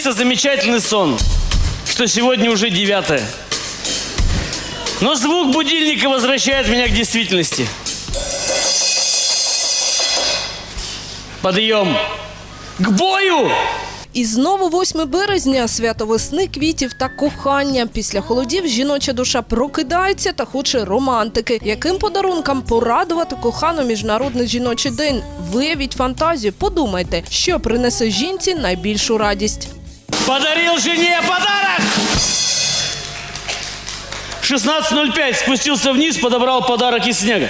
снится замечательный сон, что сегодня уже девятое. Но звук будильника возвращает меня к действительности. Подъем. К бою! І знову 8 березня свято весни, квітів та кохання. Після холодів жіноча душа прокидається та хоче романтики. Яким подарункам порадувати кохану міжнародний жіночий день? Виявіть фантазію, подумайте, що принесе жінці найбільшу радість. Подарил жене подарок! 16.05 спустился вниз, подобрал подарок из снега.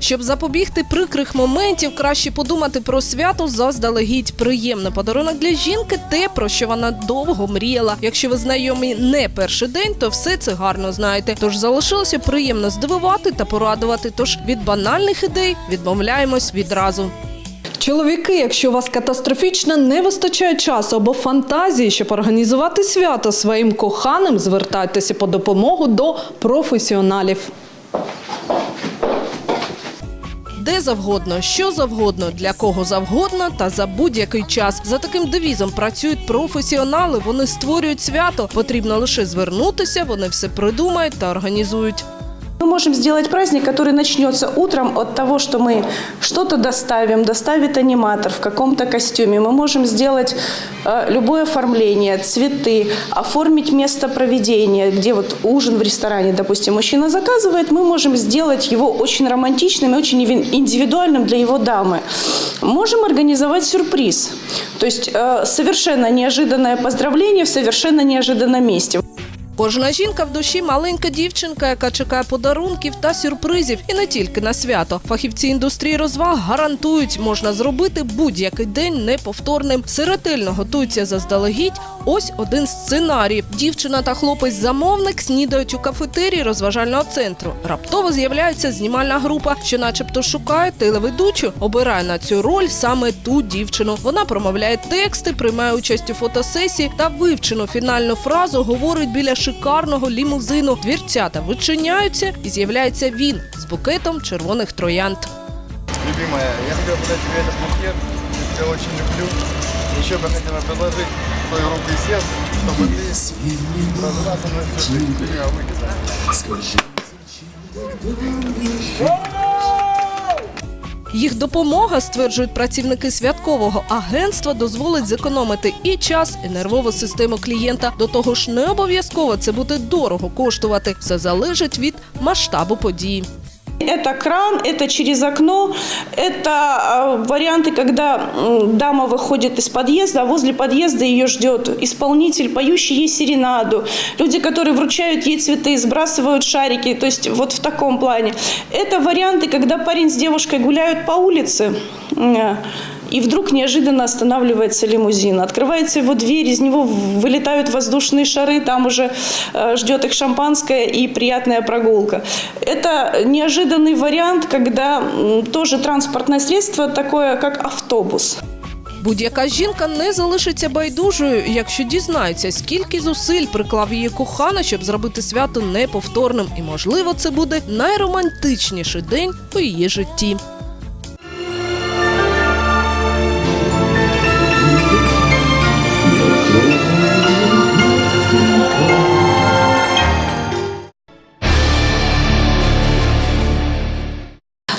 Щоб запобігти прикрих моментів, краще подумати про свято заздалегідь. Приємний подарунок для жінки те, про що вона довго мріяла. Якщо ви знайомі не перший день, то все це гарно знаєте. Тож залишилося приємно здивувати та порадувати. Тож від банальних ідей відмовляємось відразу. Чоловіки, якщо у вас катастрофічно не вистачає часу або фантазії, щоб організувати свято своїм коханим, звертайтеся по допомогу до професіоналів. Де завгодно, що завгодно, для кого завгодно та за будь-який час. За таким девізом працюють професіонали. Вони створюють свято. Потрібно лише звернутися. Вони все придумають та організують. Мы можем сделать праздник, который начнется утром от того, что мы что-то доставим, доставит аниматор в каком-то костюме. Мы можем сделать э, любое оформление, цветы, оформить место проведения, где вот ужин в ресторане, допустим, мужчина заказывает, мы можем сделать его очень романтичным и очень иви- индивидуальным для его дамы. Можем организовать сюрприз, то есть э, совершенно неожиданное поздравление в совершенно неожиданном месте. Кожна жінка в душі маленька дівчинка, яка чекає подарунків та сюрпризів, і не тільки на свято. Фахівці індустрії розваг гарантують, можна зробити будь-який день неповторним. Все ретельно готуються заздалегідь. Ось один з сценаріїв. Дівчина та хлопець-замовник снідають у кафетерії розважального центру. Раптово з'являється знімальна група, що, начебто, шукає телеведучу, обирає на цю роль саме ту дівчину. Вона промовляє тексти, приймає участь у фотосесії та вивчену фінальну фразу говорить біля шикарного лімузину. Двірцята вичиняються і з'являється він з букетом червоних троянд. Любимая, я хотел подать тебе этот букет, я тебя очень люблю. Еще бы хотела предложить свою руку и сердце, чтобы ты прожила со мной всю жизнь. Любимая, выкидай. Їх допомога, стверджують працівники святкового агентства, дозволить зекономити і час, і нервову систему клієнта. До того ж, не обов'язково це буде дорого коштувати. Все залежить від масштабу події. Это кран, это через окно, это э, варианты, когда м, дама выходит из подъезда, а возле подъезда ее ждет исполнитель, поющий ей серенаду, люди, которые вручают ей цветы, сбрасывают шарики, то есть вот в таком плане. Это варианты, когда парень с девушкой гуляют по улице, э, и вдруг неожиданно останавливается лимузин. Открывается его дверь, из него вылетают воздушные шары, там уже э, ждет их шампанское и приятная прогулка. Это неожиданный вариант, когда м, тоже транспортное средство такое, как автобус. Будь-яка жінка не залишиться байдужою, якщо дізнається, скільки зусиль приклав її кохана, щоб зробити свято неповторним. І можливо, це буде найромантичніший день у її житті.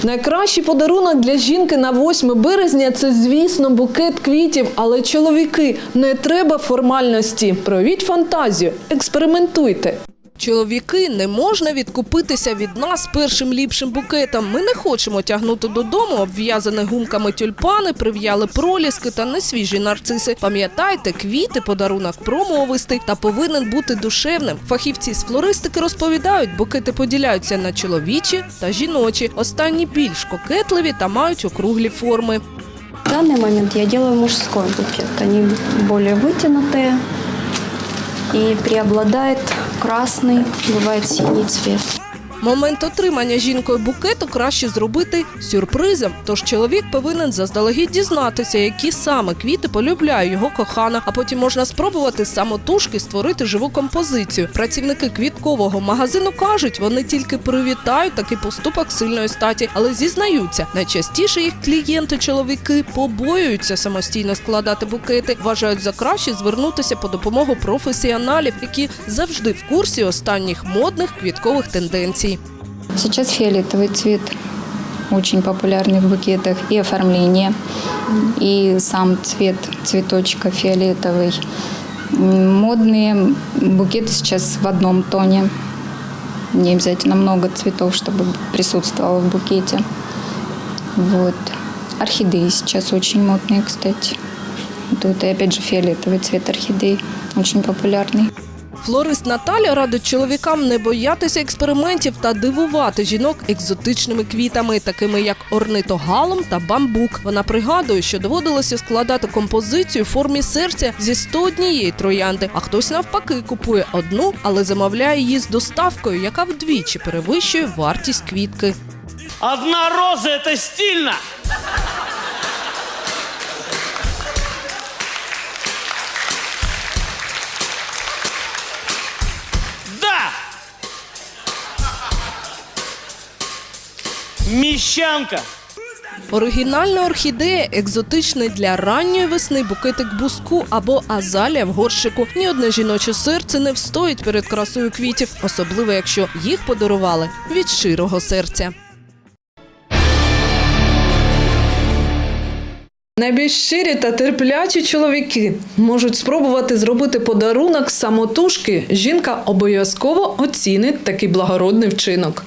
Найкращий подарунок для жінки на 8 березня це, звісно, букет квітів. Але чоловіки, не треба формальності. Провіть фантазію, експериментуйте. Чоловіки не можна відкупитися від нас першим ліпшим букетом. Ми не хочемо тягнути додому обв'язані гумками тюльпани, прив'яли проліски та несвіжі нарциси. Пам'ятайте, квіти подарунок промовистий та повинен бути душевним. Фахівці з флористики розповідають, букети поділяються на чоловічі та жіночі. Останні більш кокетливі та мають округлі форми. В данный момент я делаю мужской букет. Они более вытянутые и преобладает красный, бывает синий цвет. Момент отримання жінкою букету краще зробити сюрпризом. Тож чоловік повинен заздалегідь дізнатися, які саме квіти полюбляє його кохана. А потім можна спробувати самотужки створити живу композицію. Працівники квіткового магазину кажуть, вони тільки привітають такий поступок сильної статі, але зізнаються, найчастіше їх клієнти чоловіки побоюються самостійно складати букети. Вважають за краще звернутися по допомогу професіоналів, які завжди в курсі останніх модних квіткових тенденцій. Сейчас фиолетовый цвет очень популярный в букетах и оформление, и сам цвет цветочка фиолетовый. Модные букеты сейчас в одном тоне. Не обязательно много цветов, чтобы присутствовало в букете. Вот. Орхидеи сейчас очень модные, кстати. Тут и опять же фиолетовый цвет орхидей очень популярный. Флорист Наталя радить чоловікам не боятися експериментів та дивувати жінок екзотичними квітами, такими як орнитогалом та бамбук. Вона пригадує, що доводилося складати композицію в формі серця зі 101 троянди, а хтось навпаки купує одну, але замовляє її з доставкою, яка вдвічі перевищує вартість квітки. Одна роза – это стильно. Мещанка. Оригінальна орхідея екзотичний для ранньої весни букетик буску або азалія в горщику. Ні одне жіноче серце не встоїть перед красою квітів, особливо якщо їх подарували від щирого серця. Найбільш щирі та терплячі чоловіки можуть спробувати зробити подарунок самотужки. Жінка обов'язково оцінить такий благородний вчинок.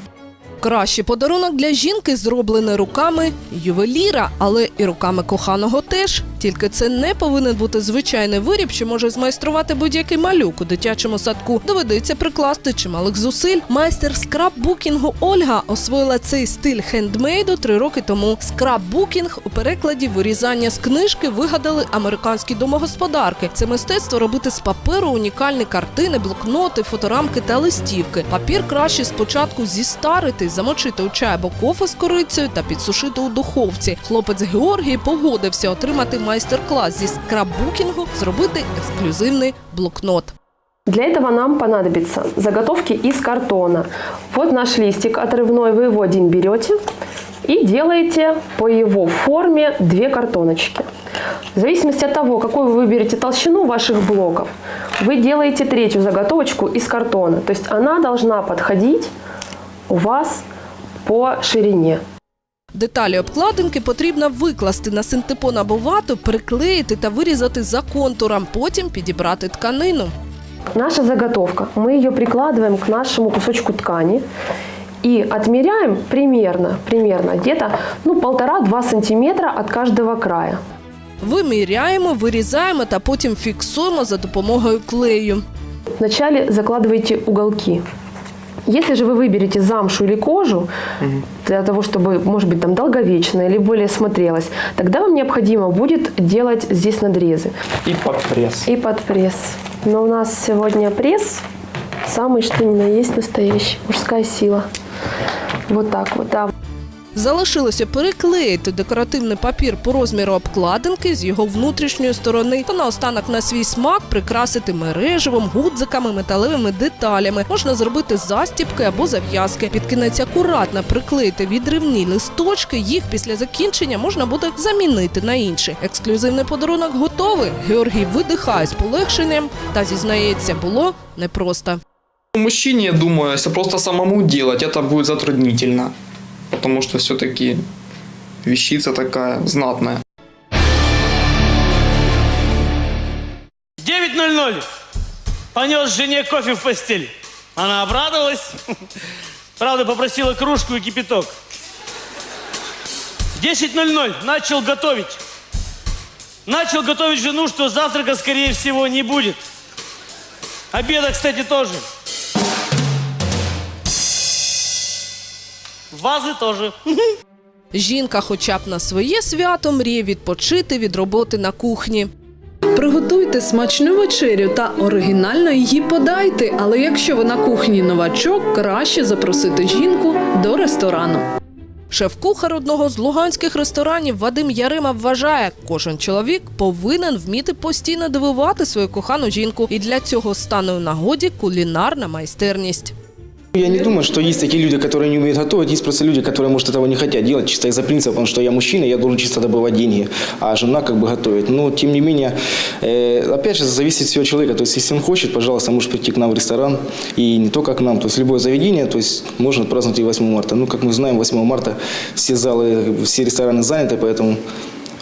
Кращий подарунок для жінки зроблений руками ювеліра, але і руками коханого теж. Тільки це не повинен бути звичайний виріб, що може змайструвати будь-який малюк у дитячому садку. Доведеться прикласти чималих зусиль. Майстер скраббукінгу Ольга освоїла цей стиль хендмейду три роки тому. Скраббукінг у перекладі вирізання з книжки вигадали американські домогосподарки. Це мистецтво робити з паперу унікальні картини, блокноти, фоторамки та листівки. Папір краще спочатку зістарити, замочити у чай або кофе з корицею та підсушити у духовці. Хлопець Георгій погодився отримати майстер-клас зі скраббукінгу, зробити ексклюзивний блокнот. Для этого нам понадобятся заготовки из картона. Вот наш листик отрывной, вы его один берете и делаете по его форме две картоночки. В зависимости от того, какую вы выберете толщину ваших блоков, вы делаете третью заготовочку из картона. То есть она должна подходить у вас по ширине. Деталі обкладинки потрібно викласти на синтепон або вату, приклеїти та вирізати за контуром, потім підібрати тканину. Наша заготовка. Мы ее прикладываем к нашему кусочку ткани и отмеряем примерно, примерно где-то ну, полтора-два сантиметра от каждого края. Виміряємо, вирізаємо та потім фіксуємо за допомогою клею. Вначале закладываете уголки. Если же вы выберете замшу или кожу, для того, чтобы, может быть, там долговечно или более смотрелось, тогда вам необходимо будет делать здесь надрезы И под пресс. и под пресс. Но у нас сегодня пресс самый что ни на есть настоящий, мужская сила. Вот так вот, да. Залишилося переклеїти декоративний папір по розміру обкладинки з його внутрішньої сторони та наостанок на свій смак прикрасити мереживом, гудзиками, металевими деталями. Можна зробити застібки або зав'язки. Під кінець акуратно приклеїти відривні листочки. Їх після закінчення можна буде замінити на інші. Ексклюзивний подарунок готовий. Георгій видихає з полегшенням та зізнається, було непросто. Мужчине, я думаю, если просто самому делать, это будет затруднительно. Потому что все-таки вещица такая знатная. 9.00. Понес жене кофе в постель. Она обрадовалась. Правда, попросила кружку и кипяток. 10.00. Начал готовить. Начал готовить жену, что завтрака, скорее всего, не будет. Обеда, кстати, тоже. Вазы тоже. Жінка, хоча б на своє свято, мріє відпочити від роботи на кухні. Приготуйте смачну вечерю та оригінально її подайте. Але якщо ви на кухні новачок, краще запросити жінку до ресторану. Шеф-кухар одного з луганських ресторанів Вадим Ярима вважає, кожен чоловік повинен вміти постійно дивувати свою кохану жінку, і для цього стане у нагоді кулінарна майстерність. Я не думаю, что есть такие люди, которые не умеют готовить. Есть просто люди, которые, может, этого не хотят делать, чисто из-за принципа, что я мужчина, я должен чисто добывать деньги, а жена как бы готовит. Но, тем не менее, э, опять же, зависит от всего человека. То есть, если он хочет, пожалуйста, может прийти к нам в ресторан. И не только к нам, то есть, любое заведение, то есть, можно отпраздновать и 8 марта. Ну, как мы знаем, 8 марта все залы, все рестораны заняты, поэтому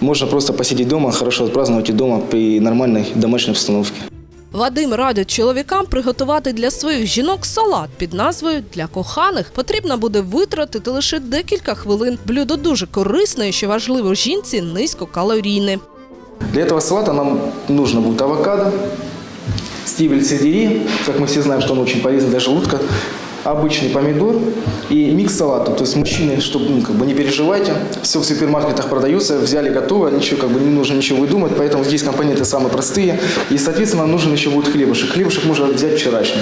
можно просто посидеть дома, хорошо отпраздновать и дома при нормальной домашней обстановке. Вадим радить чоловікам приготувати для своїх жінок салат під назвою Для коханих. Потрібно буде витратити лише декілька хвилин. Блюдо дуже корисне і що важливо жінці низькокалорійне. Для этого салата нам нужно будет авокадо, стебель сельдерей, как мы все знаем, что он очень полезен для желудка, обычный помидор и микс салата. То есть мужчины, чтобы ну, как бы не переживайте, все в супермаркетах продается, взяли готово, ничего как бы не нужно ничего выдумать, поэтому здесь компоненты самые простые. И, соответственно, нам нужен еще будет хлебушек. Хлебушек можно взять вчерашний.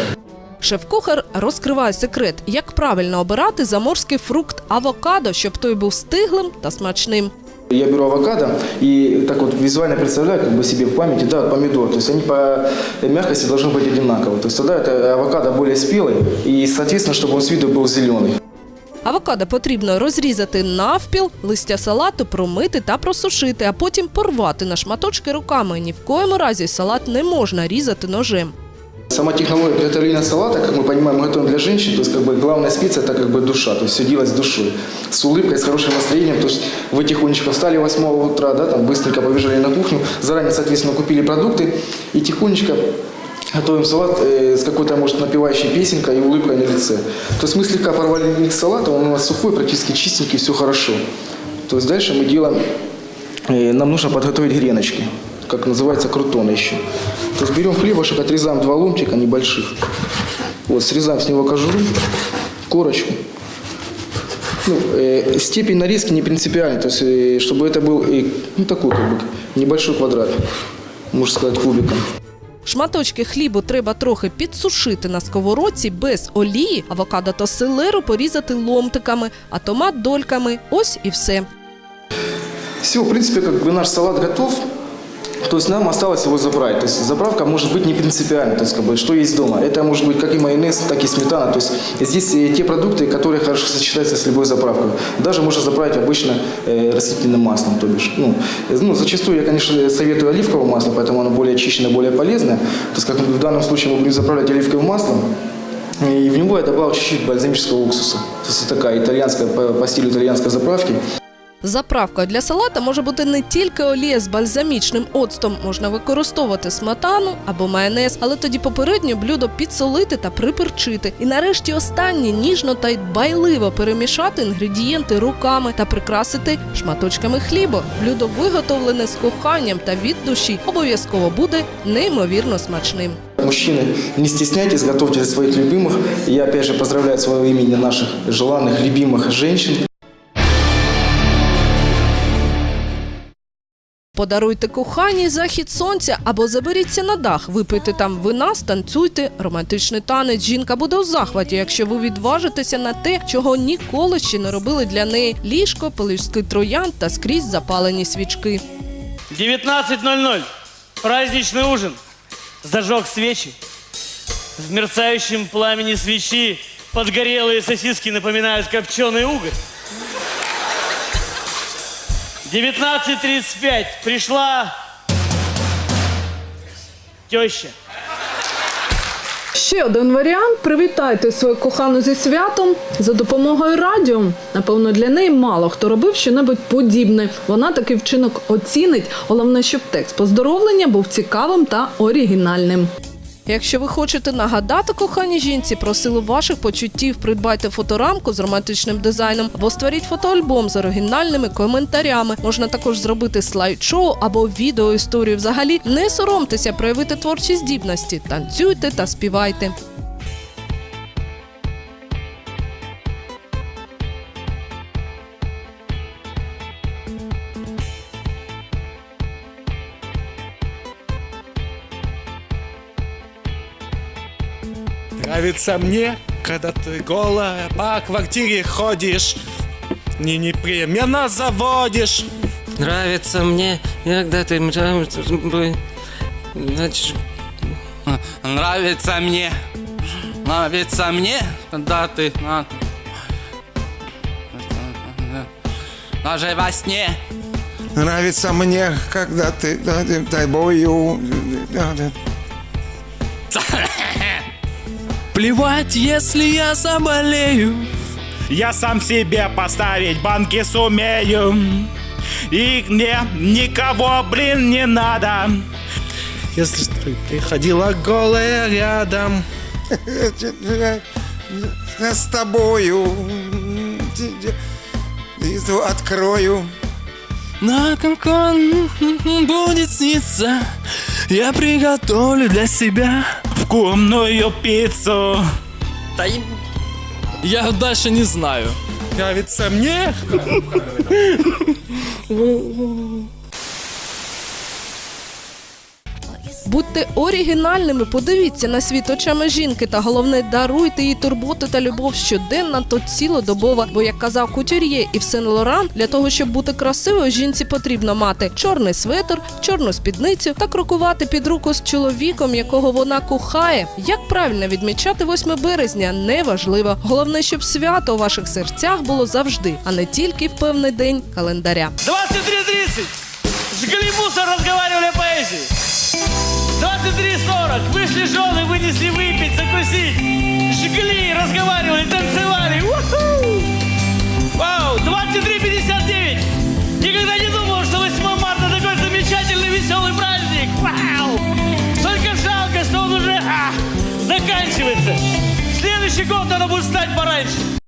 Шеф-кухар розкриває секрет, як правильно обирати заморський фрукт авокадо, щоб той був стиглим та смачним. Я беру авокадо и так вот визуально представляю как бы себе в памяти, да, помидор. То есть они по мягкости должны быть одинаковые. То есть тогда это авокадо более спелый и, соответственно, чтобы он с виду был зеленый. Авокадо потрібно розрізати навпіл, листя салату промити та просушити, а потім порвати на шматочки руками. Ні в коєму разі салат не можна різати ножем. Сама технология приготовления салата, как мы понимаем, мы готовим для женщин, то есть как бы главная специя это как бы душа, то есть все делать с душой, с улыбкой, с хорошим настроением, то есть вы тихонечко встали 8 утра, да, там быстренько побежали на кухню, заранее, соответственно, купили продукты и тихонечко готовим салат э, с какой-то, может, напевающей песенкой и улыбкой на лице. То есть мы слегка порвали микс салата, он у нас сухой, практически чистенький, все хорошо. То есть дальше мы делаем, э, нам нужно подготовить греночки, как называется, крутоны еще. То есть берем хлебушек, отрезаем два ломтика небольших. Вот, срезаем с него кожуру, корочку. Ну, э, степень нарезки не принципиальна, то есть, э, чтобы это был э, ну, такой, как бы, небольшой квадрат, можно сказать, кубиком. Шматочки хлібу треба трохи підсушити на сковородці без олії, авокадо та селеру порізати ломтиками, а томат дольками. Ось і все. Все, в принципе, как бы наш салат готов. То есть нам осталось его заправить. То есть заправка может быть не принципиальной, то есть как бы что есть дома. Это может быть как и майонез, так и сметана. То есть здесь э, те продукты, которые хорошо сочетаются с любой заправкой. Даже можно заправить обычно э, растительным маслом, то бишь. Ну, э, ну, зачастую я, конечно, советую оливковое масло, поэтому оно более очищенное, более полезное. То есть как в данном случае мы будем заправлять оливковым маслом. И в него я добавил чуть-чуть бальзамического уксуса. То есть это такая итальянская, по, по стилю итальянской заправки. Заправкою для салата може бути не тільки олія з бальзамічним оцтом, можна використовувати сметану або майонез, але тоді попередньо блюдо підсолити та приперчити. І нарешті останнє ніжно та й дбайливо перемішати інгредієнти руками та прикрасити шматочками хліба. Блюдо виготовлене з коханням та від душі обов'язково буде неймовірно смачним. Мужчины, не стесняйтесь, готовьте для своих любимых. Я опять же поздравляю от своего имени наших желанных, любимых женщин. Подаруйте коханій захід сонця або заберіться на дах, випийте там вина, станцюйте романтичний танець. Жінка буде у захваті, якщо ви відважитеся на те, чого ніколи ще не робили для неї. Ліжко, пелюстки троян та скрізь запалені свічки. 19.00. Праздничный ужин. Зажег свечи. В мерцающем пламени свечи подгорелые сосиски напоминают копченый уголь. 19.35. Пришла теща. Ще один варіант привітайте свою кохану зі святом за допомогою радіо. Напевно, для неї мало хто робив щонебудь подібне. Вона такий вчинок оцінить. Головне, щоб текст поздоровлення був цікавим та оригінальним. Якщо ви хочете нагадати коханій жінці про силу ваших почуттів, придбайте фоторамку з романтичним дизайном або створіть фотоальбом з оригінальними коментарями. Можна також зробити слайд-шоу або відеоісторію. Взагалі не соромтеся проявити творчі здібності, танцюйте та співайте. Нравится мне, когда ты голая по квартире ходишь, не непременно заводишь. Нравится мне, когда ты нравится, значит, нравится мне, нравится мне, когда ты даже во сне. Нравится мне, когда ты да, да, тобою... да, да. Плевать, если я заболею. Я сам себе поставить банки сумею. И мне никого, блин, не надо. Если ты, ты ходила голая рядом. С тобою открою. На канкан будет сниться, я приготовлю для себя. Вкусную пиццу. Та й... я дальше не знаю. Нравится мне. Будьте оригінальними, подивіться на світ очами жінки, та головне даруйте їй турботу та любов щоденна, то цілодобова. Бо як казав кутюр'є і Сен Лоран, для того, щоб бути красивою, жінці потрібно мати чорний светр, чорну спідницю та крокувати під руку з чоловіком, якого вона кохає. Як правильно відмічати 8 березня, неважливо. Головне, щоб свято у ваших серцях було завжди, а не тільки в певний день календаря. 23.30. Жгли мусор, разговаривали о поэзии. 23.40. Вышли жены, вынесли выпить, закусить. Жгли, разговаривали, танцевали. Уху! Вау! 23.59. Никогда не думал, что 8 марта такой замечательный, веселый праздник. Вау! Только жалко, что он уже а, заканчивается. Следующий год надо будет стать пораньше.